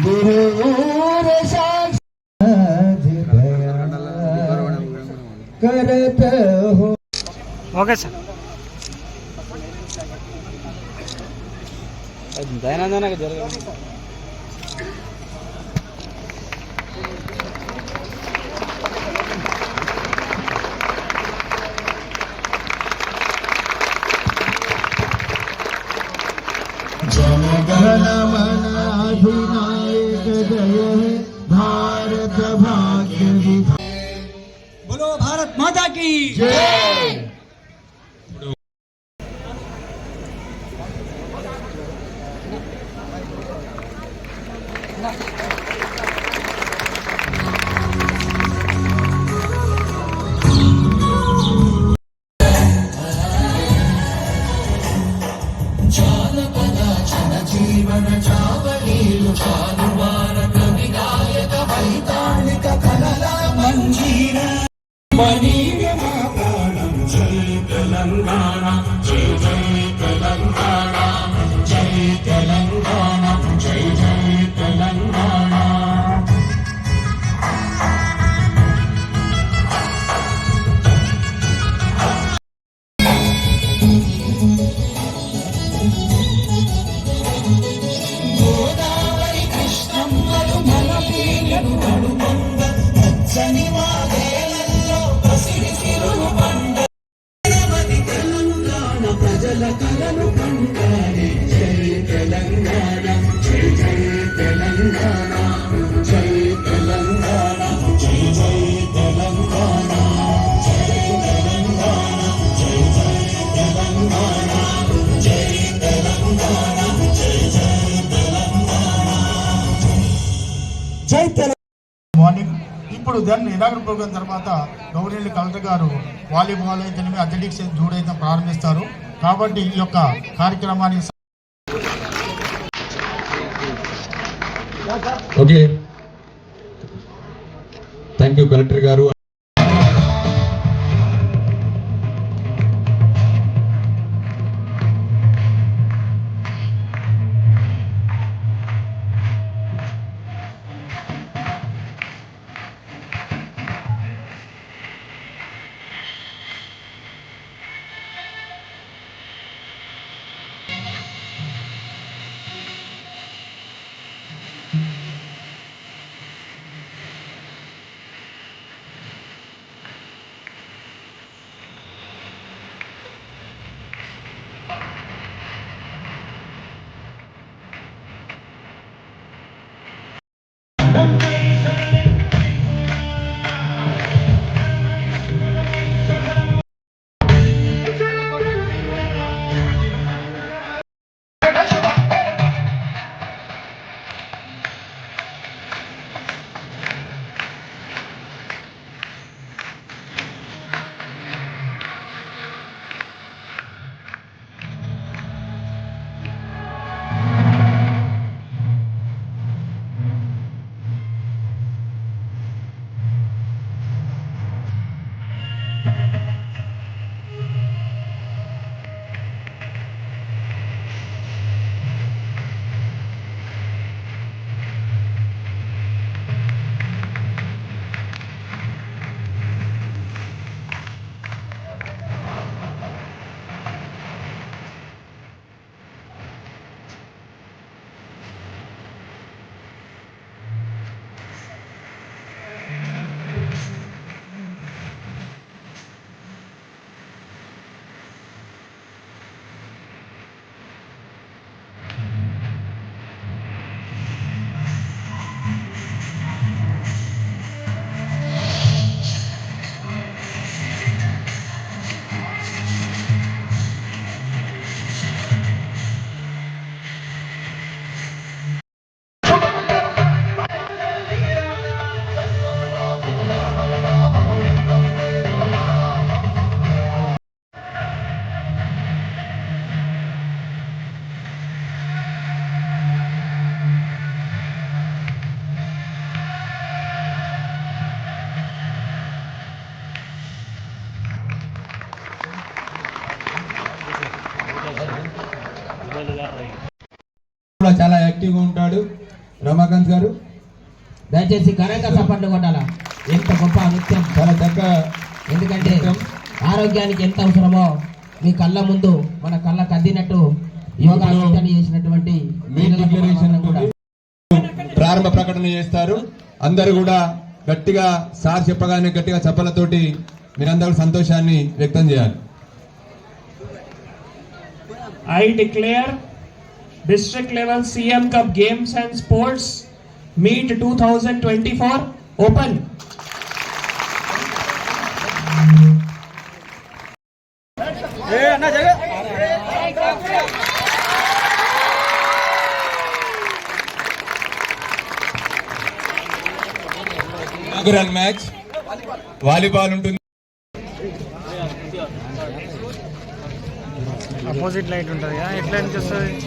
गुरुवर करत हो ओके सर దయనందనకి జరగదు జనగణమనాధు भारत भाग्य बोलो भारत माता की जय। ప్రోగ్రాం తర్వాత గౌరీల్లి కలెక్టర్ గారు వాలీబాల్ అయితే అథ్లెటిక్స్ జూడైతే ప్రారంభిస్తారు. కాబట్టి ఈ యొక్క కార్యక్రమాన్ని ఓకే. థ్యాంక్ యూ కలెక్టర్ గారు. కూడా యాక్టివ్గా ఉంటాడు. రమాకాంత్ గారు. దయచేసి కరెంట్ సపోర్ట్లు కొట్టాలా? ఎంత గొప్ప నృత్యం. చాలా చక్కగా ఎందుకంటే ఆరోగ్యానికి ఎంత అవసరమో మీ కళ్ళ ముందు మన కళ్ళ కద్దినట్టు యోగా చేసినటువంటి ప్రారంభ ప్రకటన చేస్తారు. అందరూ కూడా గట్టిగా సార్ చెప్పగానే గట్టిగా చప్పలతోటి మీరందరూ సంతోషాన్ని వ్యక్తం చేయాలి. I declare district level CM Cup Games and Sports Meet 2024 open. Inaugural match volleyball ఉంటుంది అపోజిట్ లైట్ ఉంటుంది కదా ఎట్లా నుంచి వస్తుంది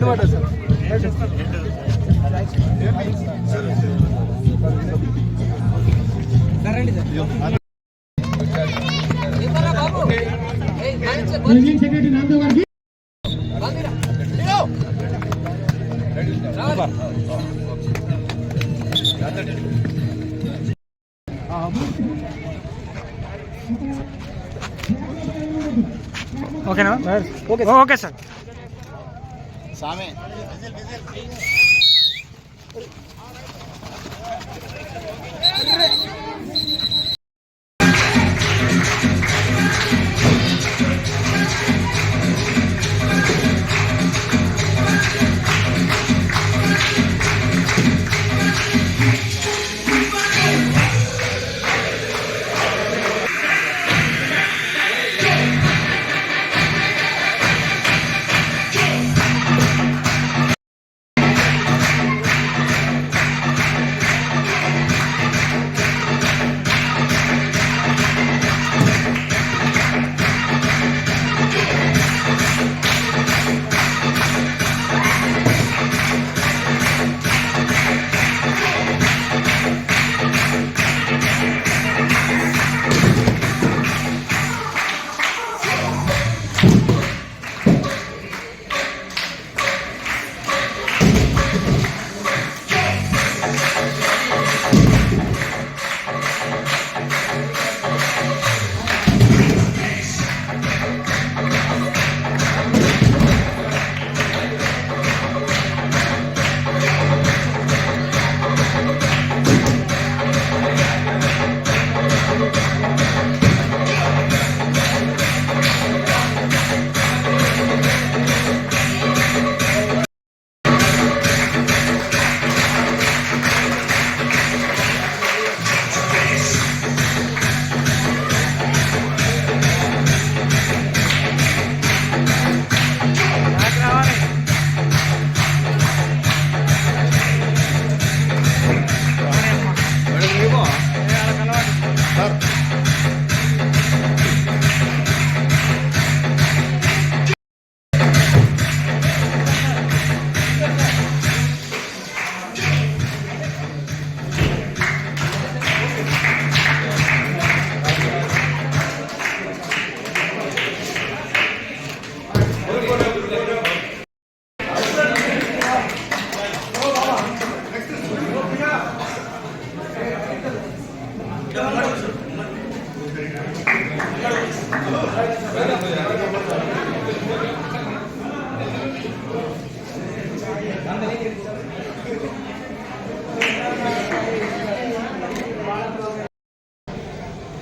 చేయండి కొద్ది ఓకేనా? Okay okay sir. சாமி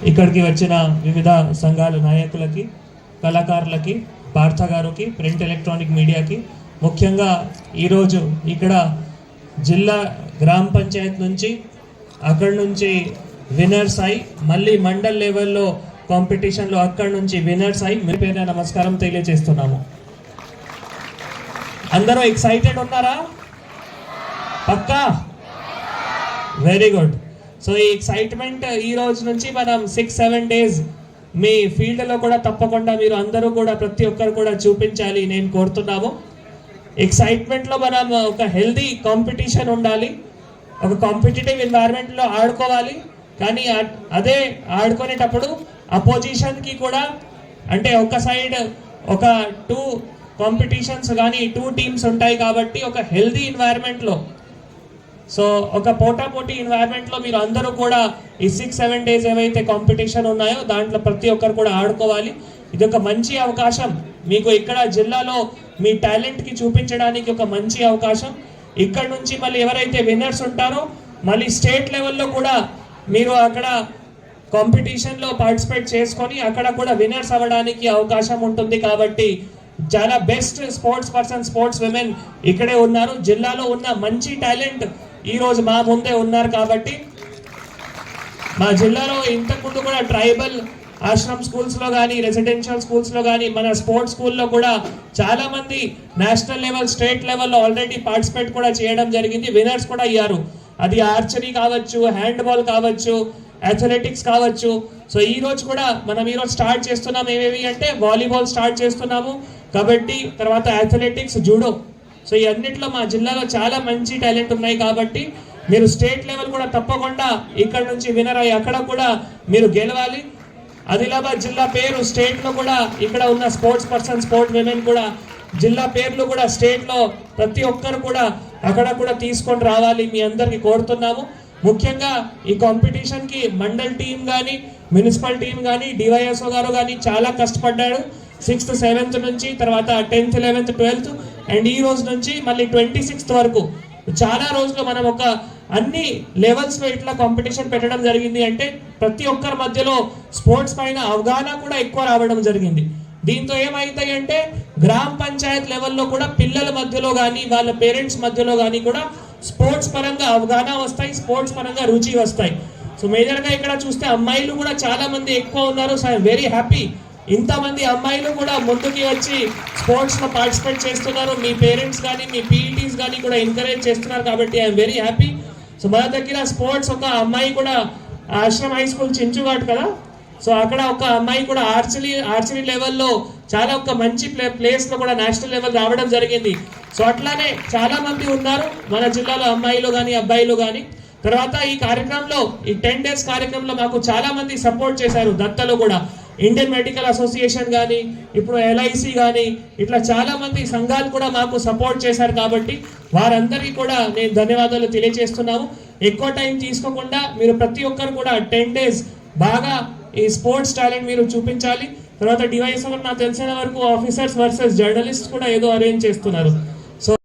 ఇక్కడికి వచ్చిన వివిధ సంఘాల నాయకులకి కళాకారులకి పార్థ గారికి ప్రింట్ ఎలక్ట్రానిక్ మీడియాకి ముఖ్యంగా ఈరోజు ఇక్కడ జిల్లా గ్రామ పంచాయత్ నుంచి అక్కడి నుంచి విన్నర్స్ అయి మళ్ళీ మండల్ లెవెల్లో కాంపిటీషన్లో అక్కడి నుంచి విన్నర్స్ అయి మీ పేరు నమస్కారం తెలియజేస్తున్నాము. అందరూ ఎక్సైటెడ్ ఉన్నారా? పక్కా? వెరీ గుడ్ సో ఈ ఎక్సైట్మెంట్ ఈ రోజు నుంచి మనం సిక్స్ సెవెన్ డేస్ మీ ఫీల్డ్లో కూడా తప్పకుండా మీరు అందరూ కూడా ప్రతి ఒక్కరు కూడా చూపించాలి నేను కోరుతున్నాము. ఎక్సైట్మెంట్లో మనం ఒక హెల్దీ కాంపిటీషన్ ఉండాలి. ఒక కాంపిటేటివ్ ఎన్వైరన్మెంట్లో ఆడుకోవాలి. కానీ అదే ఆడుకునేటప్పుడు అపోజిషన్కి కూడా అంటే ఒక సైడ్ ఒక టూ కాంపిటీషన్స్ కానీ టూ టీమ్స్ ఉంటాయి కాబట్టి ఒక హెల్దీ ఎన్వైర్మెంట్లో సో ఒక పోటాపోటీ ఎన్వైర్మెంట్లో మీరు అందరూ కూడా ఈ సిక్స్ సెవెన్ డేస్ ఏవైతే కాంపిటీషన్ ఉన్నాయో దాంట్లో ప్రతి ఒక్కరు కూడా ఆడుకోవాలి. ఇది ఒక మంచి అవకాశం. మీకు ఇక్కడ జిల్లాలో మీ టాలెంట్కి చూపించడానికి ఒక మంచి అవకాశం. ఇక్కడ నుంచి మళ్ళీ ఎవరైతే విన్నర్స్ ఉంటారో మళ్ళీ స్టేట్ లెవెల్లో కూడా మీరు అక్కడ కాంపిటీషన్లో పార్టిసిపేట్ చేసుకొని అక్కడ కూడా విన్నర్స్ అవ్వడానికి అవకాశం ఉంటుంది కాబట్టి చాలా best sports person sports women ఇక్కడే ఉన్నారు. జిల్లాలో ఉన్న మంచి టాలెంట్ ఈ రోజు మా ముందే ఉన్నారు కాబట్టి మా జిల్లాలో ఇంతకుముందు కూడా ట్రైబల్ ఆశ్రమ్ స్కూల్స్లో కానీ రెసిడెన్షియల్ స్కూల్స్లో కానీ మన స్పోర్ట్స్ స్కూల్లో కూడా చాలా మంది నేషనల్ లెవెల్ స్టేట్ లెవెల్లో ఆల్రెడీ పార్టిసిపేట్ కూడా చేయడం జరిగింది. విన్నర్స్ కూడా అయ్యారు. అది ఆర్చరీ కావచ్చు హ్యాండ్బాల్ కావచ్చు అథ్లెటిక్స్ కావచ్చు. సో ఈ రోజు కూడా మనం ఈరోజు స్టార్ట్ చేస్తున్నాం ఏమేమి అంటే వాలీబాల్ స్టార్ట్ చేస్తున్నాము. కబడ్డీ తర్వాత అథ్లెటిక్స్ జూడో సో ఈ అన్నింటిలో మా జిల్లాలో చాలా మంచి టాలెంట్ ఉన్నాయి కాబట్టి మీరు స్టేట్ లెవెల్ కూడా తప్పకుండా ఇక్కడ నుంచి వినర్ అయ్యి అక్కడ కూడా మీరు గెలవాలి. ఆదిలాబాద్ జిల్లా పేరు స్టేట్లో కూడా ఇక్కడ ఉన్న స్పోర్ట్స్ పర్సన్ స్పోర్ట్ విమెన్ కూడా జిల్లా పేర్లు కూడా స్టేట్లో ప్రతి ఒక్కరు కూడా అక్కడ కూడా తీసుకొని రావాలి. మీ అందరికీ కోరుతున్నాము. ముఖ్యంగా ఈ కాంపిటీషన్కి మండల్ టీం కానీ మున్సిపల్ టీం కానీ డివైఎస్ఓ గారు కానీ చాలా కష్టపడ్డాడు. సిక్స్త్ సెవెంత్ నుంచి తర్వాత టెన్త్ లెవెన్త్ ట్వెల్త్ అండ్ ఈ రోజు నుంచి మళ్ళీ ట్వంటీ సిక్స్త్ వరకు. చాలా రోజులు మనం ఒక అన్ని లెవెల్స్లో ఇట్లా కాంపిటీషన్ పెట్టడం జరిగింది అంటే ప్రతి ఒక్కరి మధ్యలో స్పోర్ట్స్ పైన అవగాహన కూడా ఎక్కువ రావడం జరిగింది. దీంతో ఏమైతాయి అంటే గ్రామ పంచాయత్ లెవెల్లో కూడా పిల్లల మధ్యలో కానీ వాళ్ళ పేరెంట్స్ మధ్యలో కానీ కూడా స్పోర్ట్స్ పరంగా అవగాహన వస్తాయి స్పోర్ట్స్ పరంగా రుచి వస్తాయి. సో మేజర్గా ఇక్కడ చూస్తే అమ్మాయిలు కూడా చాలా మంది ఎక్కువ ఉన్నారు. So I'm very happy. ఇంతమంది అమ్మాయిలు కూడా ముందుకి వచ్చి స్పోర్ట్స్లో పార్టిసిపేట్ చేస్తున్నారు. మీ పేరెంట్స్ కానీ మీ పీఈటీస్ కానీ కూడా ఎంకరేజ్ చేస్తున్నారు కాబట్టి ఐఎమ్ వెరీ హ్యాపీ. సో మన దగ్గర స్పోర్ట్స్ ఒక అమ్మాయి కూడా ఆశ్రమ్ హై స్కూల్ చించుఘాట్ కదా? సో అక్కడ ఒక అమ్మాయి కూడా ఆర్చరీ ఆర్చరీ లెవెల్లో చాలా ఒక మంచి ప్లే ప్లేస్లో కూడా నేషనల్ లెవెల్ రావడం జరిగింది. సో అట్లానే చాలా మంది ఉన్నారు. మన జిల్లాలో అమ్మాయిలు కానీ అబ్బాయిలు కానీ తర్వాత ఈ కార్యక్రమంలో ఈ టెన్ డేస్ కార్యక్రమంలో మాకు చాలా మంది సపోర్ట్ చేశారు. దత్తలో కూడా. ఇండియన్ మెడికల్ అసోసియేషన్ కానీ ఇప్పుడు ఎల్ఐసి కానీ ఇట్లా చాలా మంది సంఘాలు కూడా మాకు సపోర్ట్ చేశారు కాబట్టి వారందరికీ కూడా నేను ధన్యవాదాలు తెలియజేస్తున్నాము. ఎక్కువ టైం తీసుకోకుండా మీరు ప్రతి ఒక్కరు కూడా టెన్ డేస్ బాగా ఈ స్పోర్ట్స్ టాలెంట్ మీరు చూపించాలి. తర్వాత డివైస్ నాకు తెలిసిన వరకు ఆఫీసర్స్ వర్సెస్ జర్నలిస్ట్ కూడా ఏదో అరేంజ్ చేస్తున్నారు.